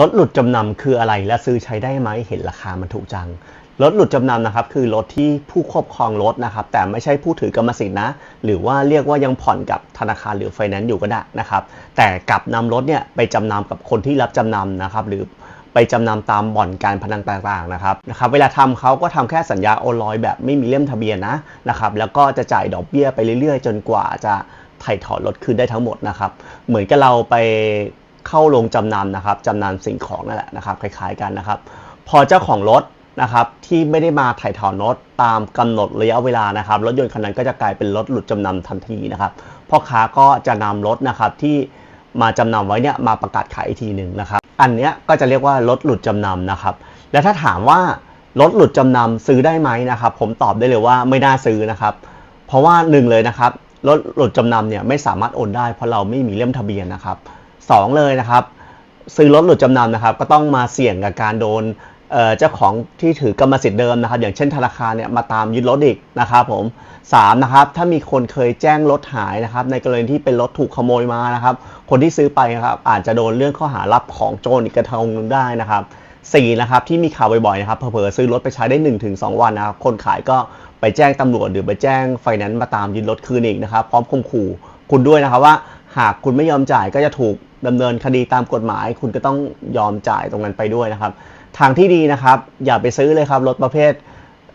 รถหลุดจำนำคืออะไรและซื้อใช้ได้ไหมเห็นราคามันถูกจัง รถหลุดจำนำนะครับคือรถที่ผู้ครอบครองรถนะครับแต่ไม่ใช่ผู้ถือกรรมสิทธิ์นะ หรือว่าเรียกว่ายังผ่อนกับธนาคารหรือไฟแนนซ์อยู่ก็ได้นะครับ แต่กลับนำรถเนี่ยไปจำนำกับคนที่รับจำนำนะครับหรือไปจำนำตามบ่อนการพนันต่างๆนะครับนะครับ เวลาทำเขาก็ทำแค่สัญญาโอนลอยแบบไม่มีเล่มทะเบียนนะนะครับแล้วก็จะจ่ายดอกเบี้ยไปเรื่อยๆ จนกว่าจะไถ่ถอนรถคืนได้ทั้งหมดนะครับ เหมือนกับเราไป เข้าลงจำนำนะครับจำนำสิ่งของนั่นแหละนะครับคล้ายๆกันนะครับ พอเจ้าของรถนะครับที่ไม่ได้มาถ่ายถอนรถตามกำหนดระยะเวลานะครับรถยนต์คันนั้นก็จะกลายเป็นรถหลุดจำนำทันทีนะครับพ่อค้าก็จะนำรถนะครับที่มาจำนำไว้เนี่ยมาประกาศขายอีกทีหนึ่งนะครับ อันเนี้ยก็จะเรียกว่ารถหลุดจำนำนะครับ และถ้าถามว่ารถหลุดจำนำซื้อได้ไหมนะครับ ผมตอบได้เลยว่าไม่น่าซื้อนะครับ เพราะว่าหนึ่งเลยนะครับรถหลุดจำนำเนี่ยไม่สามารถโอนได้เพราะเราไม่มีเล่มทะเบียนนะครับ สองเลยนะครับ ซื้อรถหลุดจำนำนะครับ ก็ต้องมาเสี่ยงกับการโดนเจ้าของที่ถือกรรมสิทธิ์เดิมนะครับ อย่างเช่นธนาคารเนี่ยมาตามยึดรถอีกนะครับผมสามนะครับถ้ามีคนเคยแจ้งรถหายนะครับ ในกรณีที่เป็นรถถูกขโมยมานะครับ คนที่ซื้อไปนะครับอาจจะโดนเรื่องข้อหารับของโจรอีกกระทงนึงได้นะครับสี่นะครับที่มีข่าวบ่อยๆนะครับเผลอๆซื้อรถไปใช้ได้ 1-2 วันนะครับคนขายก็ไปแจ้งตำรวจหรือไปแจ้งไฟแนนซ์มาตามยึดรถคืนอีกนะครับ พร้อมข่มขู่คุณด้วยนะครับว่า หากคุณไม่ยอมจ่ายก็จะถูกดำเนินคดีตามกฎหมาย คุณก็ต้องยอมจ่ายตรงนั้นไปด้วยนะครับ ทางที่ดีนะครับ อย่าไปซื้อเลยครับรถประเภท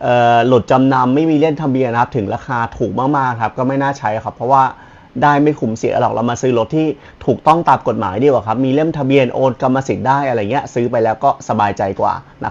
เอ่อหลุดจำนำไม่มีเล่นทะเบียนนะครับ ถึงราคาถูกมากๆครับก็ไม่น่าใช้ครับ เพราะว่าได้ไม่คุ้มเสียหรอกเรามาซื้อรถที่ถูกต้องตามกฎหมายดีกว่าครับ มีเล่มทะเบียนโอนกรรมสิทธิ์ได้อะไรเงี้ยซื้อไปแล้วก็สบายใจกว่านะครับ